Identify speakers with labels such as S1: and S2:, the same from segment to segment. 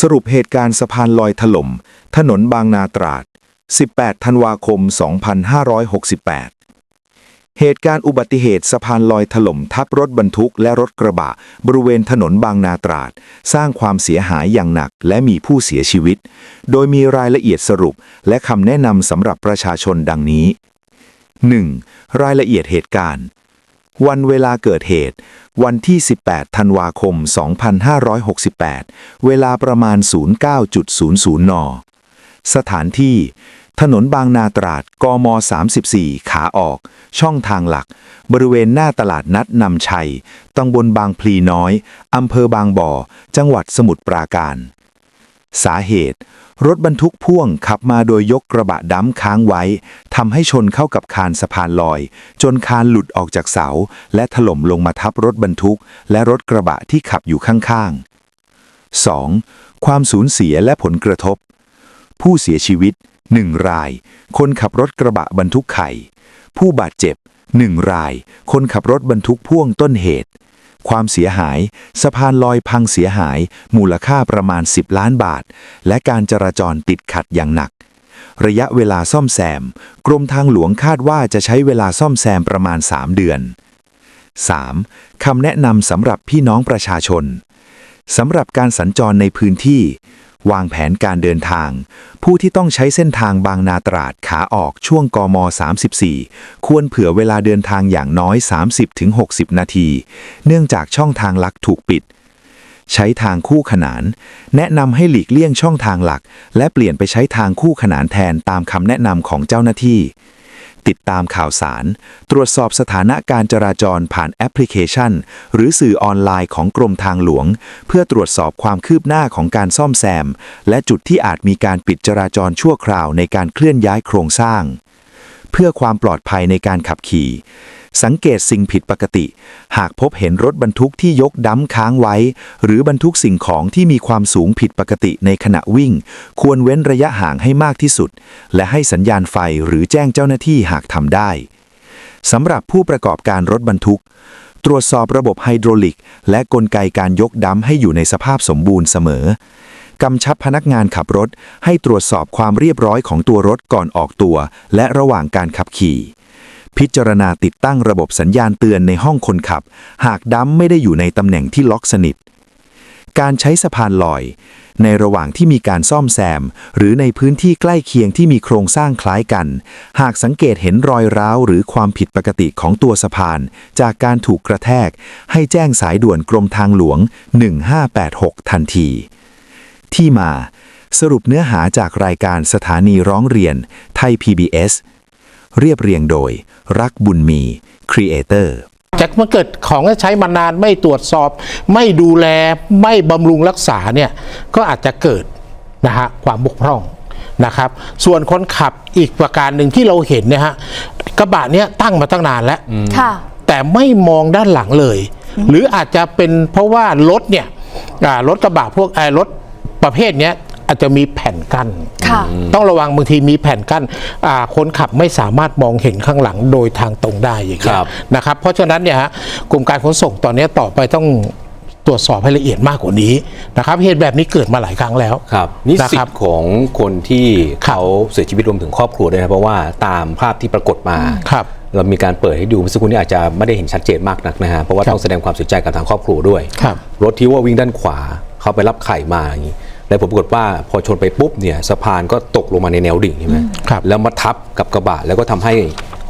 S1: สรุปเหตุการณ์สะพานลอยถล่ม ถนนบางนาตราด 18 ธันวาคม 2568 เหตุการณ์อุบัติเหตุสะพานลอยถล่มทับรถบรรทุกและรถกระบะ บริเวณถนนบางนาตราด สร้างความเสียหายอย่างหนักและมีผู้เสียชีวิต โดยมีรายละเอียดสรุปและคำแนะนำสำหรับประชาชนดังนี้ 1. รายละเอียดเหตุการณ์ วันเวลาเกิดเหตุ วันที่ 18 ธันวาคม 2568 เวลาประมาณ 09.00 น สถานที่ ถนนบางนาตราด กม 34 ขาออก ช่องทางหลัก บริเวณหน้าตลาดนัดนำชัยตำบลบางพลีน้อย อำเภอบางบ่อ จังหวัดสมุทรปราการ สาเหตุ รถบรรทุกพ่วงขับมาโดยยกกระบะดำค้างไว้ทำให้ชนเข้ากับคานสะพานลอย จนคานหลุดออกจากเสา และถล่มลงมาทับรถบรรทุก และรถกระบะที่ขับอยู่ข้างๆ 2. ความสูญเสียและผลกระทบ ผู้เสียชีวิต 1 ราย คนขับรถกระบะบรรทุกไข่ ผู้บาดเจ็บ 1 ราย คนขับรถบรรทุกพ่วงต้นเหตุ ความเสียหาย สะพานลอยพังเสียหาย มูลค่าประมาณ 10 ล้านบาท และการจราจรติดขัดอย่างหนัก ระยะเวลาซ่อมแซม กรมทางหลวงคาดว่าจะใช้เวลาซ่อมแซมประมาณ 3 เดือน 3. คำแนะนำสำหรับพี่น้องประชาชนสำหรับการสัญจรในพื้นที่ วางแผนการเดินทาง ผู้ที่ต้องใช้เส้นทางบางนาตราดขาออกช่วงกม 34 ควรเผื่อเวลาเดินทางอย่างน้อย 30-60 นาที เนื่องจากช่องทางลักถูกปิด ใช้ทางคู่ขนาน แนะนำให้หลีกเลี่ยงช่องทางหลัก และเปลี่ยนไปใช้ทางคู่ขนานแทนตามคำแนะนำของเจ้าหน้าที่ ติดตามข่าวสาร ตรวจสอบสถานะการจราจรผ่านแอปพลิเคชัน หรือสื่อออนไลน์ของกรมทางหลวง เพื่อตรวจสอบความคืบหน้าของการซ่อมแซม และจุดที่อาจมีการปิดจราจรชั่วคราวในการเคลื่อนย้ายโครงสร้าง เพื่อความปลอดภัยในการขับขี่ สังเกตสิ่งผิดปกติ หากพบเห็นรถบรรทุกที่ยกดั้มค้างไว้ หรือบรรทุกสิ่งของที่มีความสูงผิดปกติในขณะวิ่ง ควรเว้นระยะห่างให้มากที่สุด และให้สัญญาณไฟหรือแจ้งเจ้าหน้าที่หากทำได้สำหรับผู้ประกอบการรถบรรทุก ตรวจสอบระบบไฮดรอลิก และกลไกการยกดั้มให้อยู่ในสภาพสมบูรณ์เสมอกำชับพนักงานขับรถให้ตรวจสอบความเรียบร้อยของตัวรถก่อนออกตัว และระหว่างการขับขี่ พิจารณาติดตั้งระบบสัญญาณเตือนในห้องคนขับ หากดัมไม่ได้อยู่ในตำแหน่งที่ล็อกสนิท การใช้สะพานลอย ในระหว่างที่มีการซ่อมแซม หรือในพื้นที่ใกล้เคียงที่มีโครงสร้างคล้ายกัน หากสังเกตเห็นรอยร้าวหรือความผิดปกติของตัวสะพาน จากการถูกกระแทก ให้แจ้งสายด่วนกรมทางหลวง 1586 ทันที ที่มาสรุปเนื้อหาจากรายการสถานีร้องเรียน ไทย PBS เรียบเรียงโดย รักบุญมี Creator
S2: จากมันเกิดของที่ใช้มานานไม่ตรวจสอบ ไม่ดูแลไม่บำรุงรักษาเนี่ยก็อาจจะเกิดนะฮะความบกพร่องนะครับ ส่วนคนขับอีกประการหนึ่งที่เราเห็นเนี่ยฮะกระบะเนี้ยตั้งมาตั้งนานแล้ว
S3: ค่ะ
S2: แต่ไม่มองด้านหลังเลย หรืออาจจะเป็นเพราะว่ารถเนี่ยอ่ารถกระบะพวกไอ้รถประเภทเนี้ย อาจจะมีแผ่นกั้น
S3: ค่ะ
S2: ต้องระวังบางทีมีแผ่นกั้นอ่าคนขับไม่สามารถมองเห็นข้างหลังโดยทางตรงได้อย่างเงี้
S4: ค
S2: ย
S4: รับ
S2: นะครับเพราะฉะนั้นเนี่ยฮะกลุ่มการขนส่งตอนนี้ต่อไปต้องตรวจสอบให้ละเอียดมากกว่านี้นะครับเหตุแบบนี้เกิดมาหลายครั้งแล้ว
S4: ครับนี่
S2: นะ
S4: สิ
S2: ค
S4: ท
S2: รับ
S4: ธิ์ของคนที่
S2: ครับ
S4: เขาเสียชีวิตรวมถึงครอบครัวด้วยนะเพราะว่าตามภาพที่ปรากฏมา
S2: ครับ
S4: เรามีการเปิดให้ดูเมื่อสักครู่นี้อาจจะไม่ได้เห็นชัดเจนมากนักนะฮะเพราะว่า
S2: ครับ
S4: ต้องแสดงความเสียใจกับทางครอบครัวด้วย
S2: ครับ
S4: รถที่ว่าวิ่งด้านขวาเขาไปรับไข่มาอย่างนี้ แล้วผลปรากฏว่าพอชนไปปุ๊บเนี่ยสะพานก็ตกลงมาในแนวดิ่งใช่ไหม
S2: ครับ
S4: แล้วมาทับกับกระบะแล้วก็ทำให้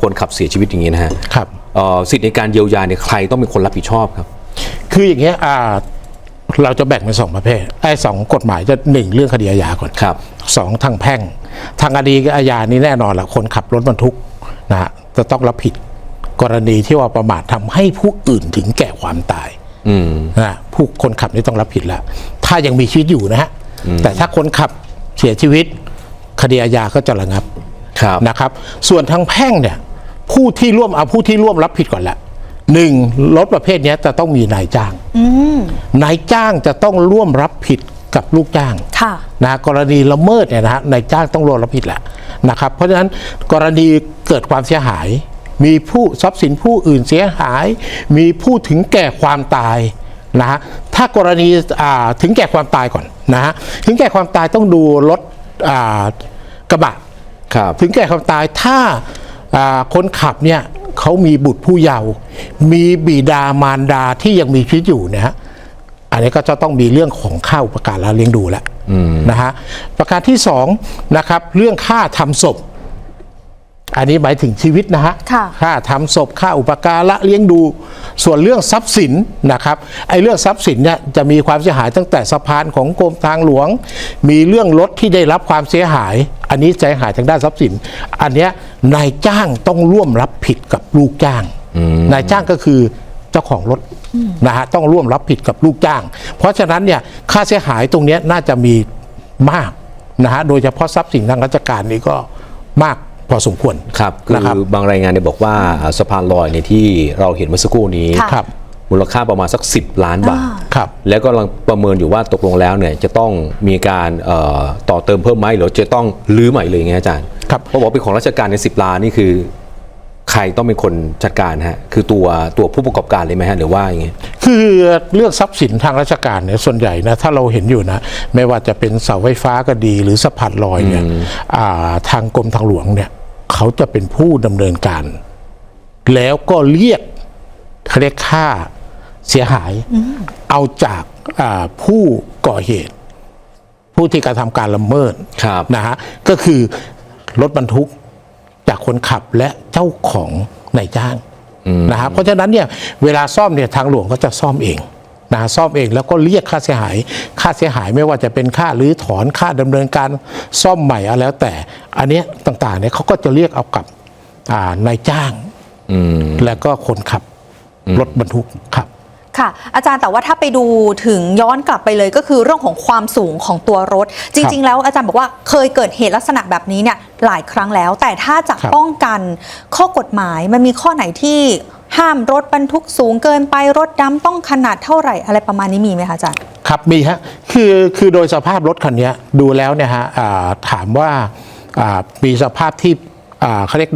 S4: คนขับเสียชีวิตอย่างนี้นะฮะ
S2: ครับ
S4: เอ่อสิทธิ์ในการเยียวยาเนี่ยใครต้องเป็นคนรับผิดชอบครับ
S2: คืออย่างเงี้ยอ่าเราจะแบ่งเป็นสองประเภทไอ้สองกฎหมายจะหนึ่งเรื่องคดีอาญาก่อน
S4: ครับ
S2: สองทางแพ่ง ทางคดีอาญานี่แน่นอนแหละคนขับรถบรรทุกนะฮะจะต้องรับผิดกรณีที่ว่าประมาททำให้ผู้อื่นถึงแก่ความตาย
S4: อืม
S2: นะผู้คนขับนี่ต้องรับผิดแล้ว ถ้ายังมีชีวิตอยู่นะฮะ แต่ถ้าคนขับเสียชีวิต คดีอาญาก็จะระงับ
S4: ครับ
S2: นะครับ ส่วนทางแพ่งเนี่ยผู้ที่ร่วมเอาผู้ที่ร่วมรับผิดก่อนละหนึ่งรถประเภทเนี้ยจะต้องมีนายจ้างนายจ้างจะต้องร่วมรับผิดกับลูกจ้าง
S3: ค่ะ
S2: นะกรณีละเมิดเนี่ยนะฮะนายจ้างต้องร่วมรับผิดแหละนะครับ เพราะฉะนั้นกรณีเกิดความเสียหาย มีผู้ทรัพย์สินผู้อื่นเสียหาย มีผู้ถึงแก่ความตาย นะฮะถ้ากรณีอ่าถึงแก่ความตายก่อนนะฮะถึงแก่ความตายต้องดูรถอ่ากระบะ
S4: ครับ
S2: ถึงแก่ความตายถ้าอ่าคนขับเนี่ยเขามีบุตรผู้เยาว์มีบิดามารดาที่ยังมีชีวิตอยู่เนะฮะอันนี้ก็จะต้องมีเรื่องของค่าอุปการะเลี้ยงดูแล้วนะฮะประการที่สองนะครับเรื่องค่าทำศพ อันนี้หมายถึงชีวิตนะฮะ
S3: ค่ะ
S2: ค่าทำศพค่าอุปการะเลี้ยงดู ส่วนเรื่องทรัพย์สินนะครับไอ้เรื่องทรัพย์สินเนี่ยจะมีความเสียหายตั้งแต่สะพานของกรมทางหลวง มีเรื่องรถที่ได้รับความเสียหาย อันนี้เสียหายทางด้านทรัพย์สิน อันเนี้ยนายจ้างต้องร่วมรับผิดกับลูกจ้างนายจ้างก็คือเจ้าของรถนะฮะต้องร่วมรับผิดกับลูกจ้าง เพราะฉะนั้นเนี่ยค่าเสียหายตรงเนี้ยน่าจะมีมากนะฮะโดยเฉพาะทรัพย์สินทางราชการนี่ก็มาก พอสมควร
S4: ครับคื
S2: นะครับ
S4: อบางรายงานเนี่ยบอกว่าอ่าสะพานลอยเนี่ยที่เราเห็นเมื่อสักครู่นี้
S3: ค่ะ
S2: ครับ
S4: มูลค่าประมาณสัก 10 ล้านบาท
S2: ครับ
S4: แล้วก็กำลังประเมินอยู่ว่าตกลงแล้วเนี่ยจะต้องมีการเอ่อต่อเติมเพิ่มไหมหรือจะต้องรื้อใหม่เลยไงอาจารย์
S2: ครับ
S4: เพราะบอกเป็นของราชการใน 10 ล้านนี่คือ ใครต้องเป็นคนจัดการฮะคือตัวตัวผู้ประกอบการเลยไหมฮะหรือว่าอย่างไง
S2: คือเรื่องทรัพย์สินทางราชการเนี่ยส่วนใหญ่นะถ้าเราเห็นอยู่นะ ไม่ว่าจะเป็นเสาไฟฟ้าก็ดีหรือสะพานลอยเนี่ยอ่าทางกรมทางหลวงเนี่ย เขาจะเป็นผู้ดำเนินการ แล้วก็เรียกเขาเรียกค่าเสียหาย เอาจากอ่าผู้ก่อเหตุ ผู้ที่กระทำการละเมิด
S4: ครับ
S2: นะฮะก็คือรถบรรทุกจากคนขับและเจ้าของนายจ้างนะฮะเพราะฉะนั้นเนี่ยเวลาซ่อมเนี่ยทางหลวงก็จะซ่อมเอง นะฮะซ่อมเองแล้วก็เรียกค่าเสียหาย ค่าเสียหายไม่ว่าจะเป็นค่ารื้อถอนค่าดำเนินการซ่อมใหม่อะไรแล้วแต่ อันเนี้ยต่างๆเนี่ยเขาก็จะเรียกเอากับอ่านายจ้าง
S4: อืม
S2: แล้วก็คนขับรถบรรทุกครับ
S3: ค่ะอาจารย์แต่ว่าถ้าไปดูถึงย้อนกลับไปเลยก็คือเรื่องของความสูงของตัวรถ จริง ๆ แล้วอาจารย์บอกว่าเคยเกิดเหตุลักษณะแบบนี้เนี่ยหลายครั้งแล้ว แต่ถ้าจะ
S2: ครับ
S3: ป้องกันข้อกฎหมายมันมีข้อไหนที่ ห้ามรถบรรทุกสูงเกินไปรถดำต้องขนาดเท่าไหร่อะไรประมาณนี้มีไหมคะอาจารย์
S2: ครับมีฮะคือคือโดยสภาพรถคันนี้ดูแล้วเนี่ยฮะถามว่ามีสภาพที่เขาเรียก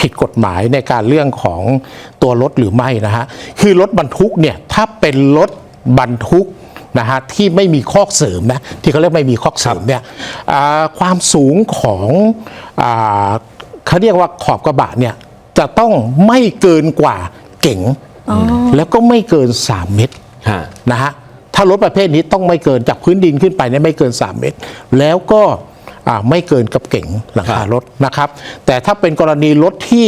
S2: ผิดกฎหมายในการเรื่องของตัวรถหรือไม่นะฮะคือรถบรรทุกเนี่ยถ้าเป็นรถบรรทุกนะฮะที่ไม่มีคอกเสริมนะที่เขาเรียกไม่มีคอกเสริมเนี่ยความสูงของอเขาเรียกว่าขอบกระบะเนี่ย จะต้องไม่เกินกว่าเก๋งแล้วก็ไม่เกิน 3 เมตร
S4: ฮะ
S2: นะฮะถ้ารถประเภทนี้ต้องไม่เกินจากพื้นดินขึ้นไปเนี่ยไม่เกิน 3 เมตร แล้วก็อ่าไม่เกินกับเก๋งหลังคารถนะครับ แต่ถ้าเป็นกรณีรถที่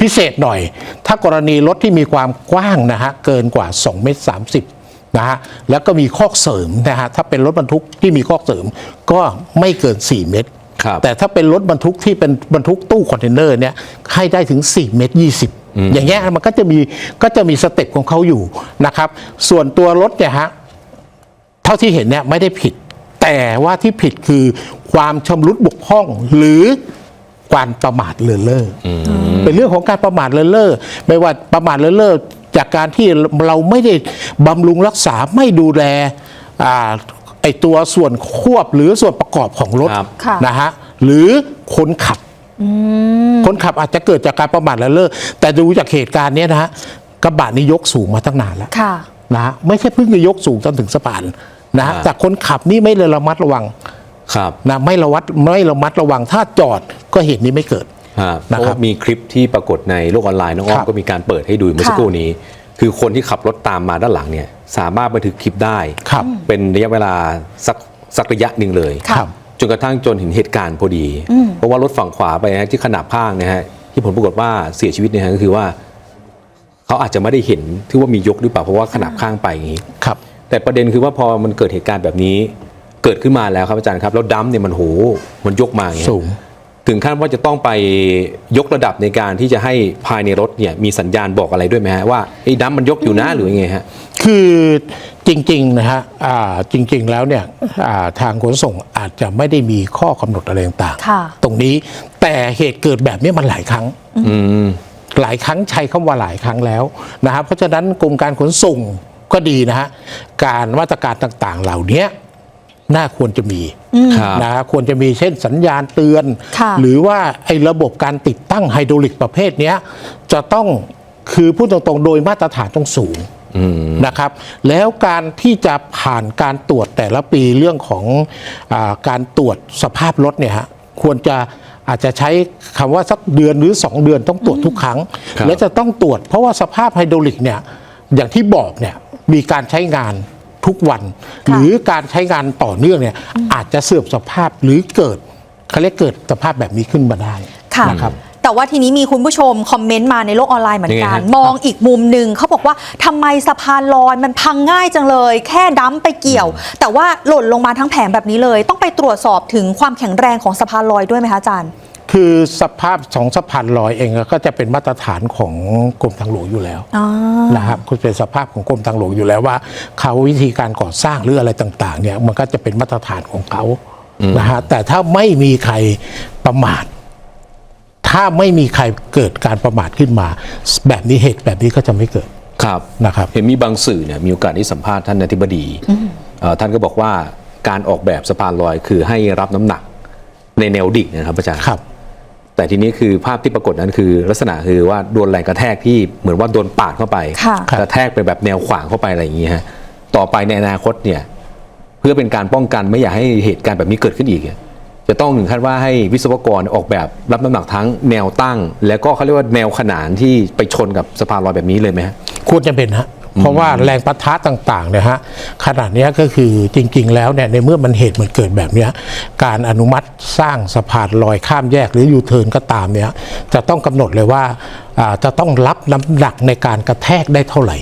S2: พิเศษหน่อย ถ้ากรณีรถที่มีความกว้างนะฮะเกินกว่า 2 เมตร 30นะฮะแล้วก็มีคอกเสริมนะฮะถ้าเป็นรถบรรทุกที่มีคอกเสริมก็ไม่เกิน 4 เมตร
S4: ครับ
S2: แต่ถ้าเป็นรถบรรทุกที่เป็นบรรทุกตู้คอนเทนเนอร์เนี่ยให้ได้ถึง4เมตร20 อย่างเงี้ยมันก็จะมีก็จะมีสเต็ปของเขาอยู่นะครับ ส่วนตัวรถเนี่ยฮะเท่าที่เห็นเนี่ยไม่ได้ผิด แต่ว่าที่ผิดคือความชำรุดบกพร่องหรือการประมาทเลินเล่ออเป็นเรื่องของการประมาทเลินเล่อไม่ว่าประมาทเลินเล่อจากการที่เราไม่ได้บำรุงรักษาไม่ดูแลอ่า ไอตัวส่วนควบหรือส่วนประกอบของรถ
S4: ครับ
S3: ค่ะ
S2: นะฮะหรือคนขับ คนขับอาจจะเกิดจากการประมาทเลินเล่อแต่ดูจากเหตุการณ์เนี้ยนะฮะกระบะนี้ยกสูงมาตั้งนานแล้ว
S3: ค่ะ
S2: นะฮะไม่ใช่เพิ่งจะยกสูงจนถึงสะพานนะฮะ
S4: อ่า
S2: แต่คนขับนี่ไม่เลยระมัดระวัง
S4: ครับ
S2: นะไม่ระวัดไม่ระมัดระวังถ้าจอดก็เหตุนี้ไม่เกิด
S4: ฮะเพ
S2: นะครับ
S4: ราะว่ามีคลิปที่ปรากฏในโลกออนไลน์น้องอ้อ
S2: ค
S4: ม
S2: รับ
S4: ก็มีการเปิดให้ดูเมื่อสักครู่นี้ คือคนที่ขับรถตามมาด้านหลังเนี่ย สามารถบันทึกคลิปได้
S2: ครับ
S4: เป็นระยะเวลาสักสักระยะหนึ่งเลย
S3: ค่ะ
S2: ครับ
S4: จนกระทั่งจนเห็นเหตุการณ์พอดีเพราะว่ารถฝั่งขวาไปนะที่ขนาบข้างนะฮะที่ผลปรากฏว่าเสียชีวิตเนี่ยฮะก็คือว่า เขาอาจจะไม่ได้เห็นที่ว่ามียกหรือเปล่าเพราะว่าขนาบข้างไปอย่างนี้
S2: ครับ
S4: แต่ประเด็นคือว่าพอมันเกิดเหตุการณ์แบบนี้ เกิดขึ้นมาแล้วครับอาจารย์ครับ แล้วดัมป์เนี่ยมันโหมันยกมาอย่างเงี้ย
S2: สูง
S4: ถึงขั้นว่าจะต้องไปยกระดับในการที่จะให้ภายในรถเนี่ยมีสัญญาณบอกอะไรด้วยไหมฮะว่าไอ้ดัมป์มันยกอยู่นะหรือยังไงฮะ
S2: คือจริงๆนะฮะอ่าจริง ๆ แล้วเนี่ยอ่าทางขนส่งอาจจะไม่ได้มีข้อกำหนดอะไรต่าง
S3: ค่ะ
S2: ๆตรงนี้แต่เหตุเกิดแบบนี้มันหลายครั้ง
S4: อืม
S2: หลายครั้งใช้คำว่าหลายครั้งแล้วนะครับเพราะฉะนั้นกรมการขนส่งก็ดีนะฮะการมาตรการต่างๆเหล่านี้น่าควรจะมี
S4: ครับ
S2: นะฮะควรจะมีเช่นสัญญาณเตือน
S3: ค่ะ
S2: หรือว่าไอ้ระบบการติดตั้งไฮดรอลิกประเภทเนี้ยจะต้องคือพูดตรงๆ โดยมาตรฐานต้องสูง
S4: อืม
S2: นะครับ แล้วการที่จะผ่านการตรวจแต่ละปีเรื่องของอาการตรวจสภาพรถเนี่ยฮะควรจะอาจจะใช้คำว่าสักเดือนหรือ 2 เดือนต้องตรวจทุกครั้ง
S4: ครับ
S2: และจะต้องตรวจเพราะว่าสภาพไฮดรอลิกเนี่ยอย่างที่บอกเนี่ยมีการใช้งาน ทุกวัน
S3: ค่ะ
S2: หรือการใช้งานต่อเนื่องเนี่ยอาจจะเสื่อมสภาพหรือเกิดเขาเรียกเกิดสภาพแบบนี้ขึ้นมาได้
S3: ค่ะ
S2: นะครับ
S3: แต่ว่าทีนี้มีคุณผู้ชมคอมเมนต์มาในโลกออนไลน์เหมือนกัน
S4: ยังไงฮะ
S3: มองอีกมุมหนึ่งเขาบอกว่าทำไมสะพานลอยมันพังง่ายจังเลย แค่ดั้มไปเกี่ยว แต่ว่าหล่นลงมาทั้งแผงแบบนี้เลย ต้องไปตรวจสอบถึงความแข็งแรงของสะพานลอยด้วยไหมคะอาจารย์
S2: คือสภาพสองสะพานลอยเองก็จะเป็นมาตรฐานของกรมทางหลวงอยู่แล้ว
S3: อ๋อ
S2: นะครับก็เป็นสภาพของกรมทางหลวงอยู่แล้วว่าเขาวิธีการก่อสร้างหรืออะไรต่างๆเนี่ยมันก็จะเป็นมาตรฐานของเขานะฮะแต่ถ้าไม่มีใครประมาท ถ้าไม่มีใครเกิดการประมาทขึ้นมา แบบนี้เหตุแบบนี้ก็จะไม่เกิด
S4: ครับ
S2: นะครับ
S4: เห็นมีบางสื่อเนี่ยมีโอกาสได้สัมภาษณ์ท่านอธิบดีเอ่อท่านก็บอกว่าการออกแบบสะพานลอยคือให้รับน้ำหนักในแนวดิ่งนะครับอาจารย์
S2: ครับ
S4: แต่ทีนี้คือภาพที่ปรากฏนั้นคือ ลักษณะคือว่าโดนแรงกระแทกที่เหมือนว่าโดนปาดเข้าไป
S3: ค่ะ
S4: กระแทกไปแบบแนวขวางเข้าไปอะไรอย่างนี้ฮะต่อไปในอนาคตเนี่ยเพื่อเป็นการป้องกันไม่อยากให้เหตุการณ์แบบนี้เกิดขึ้นอีกเนี่ยจะต้องถึงขั้นว่าให้วิศวกรออกแบบรับน้ำหนักทั้งแนวตั้ง แล้วก็เขาเรียกว่าแนวขนานที่ไปชนกับสะพานลอยแบบนี้เลยไหมฮะ
S2: ควรจะเป็นฮะ เพราะว่าแรงประทะต่างๆเนี่ยฮะขนาดเนี้ยก็คือจริงๆ แล้วเนี่ยในเมื่อมันเหตุมันเกิดแบบเนี้ยการอนุมัติสร้างสะพานลอยข้ามแยกหรือยูเทิร์นก็ตามเนี่ยจะต้องกำหนดเลยว่าอ่าจะต้องรับน้ำหนักในการกระแทกได้เท่าไหร่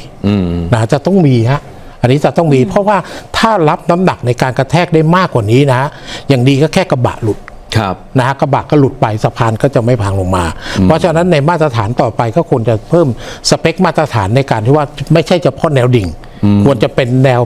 S2: นะจะต้องมีฮะอันนี้จะต้องมีเพราะว่าถ้ารับน้ำหนักในการกระแทกได้มากกว่านี้นะ อย่างดีก็แค่กระบะหลุด
S4: ครับ
S2: นะฮะกระบะก็หลุดไปสะพานก็จะไม่พังลงมา เพราะฉะนั้นในมาตรฐานต่อไปก็ควรจะเพิ่มสเปคมาตรฐานในการที่ว่าไม่ใช่เฉพาะแนวดิ่ง ควรจะเป็นแนว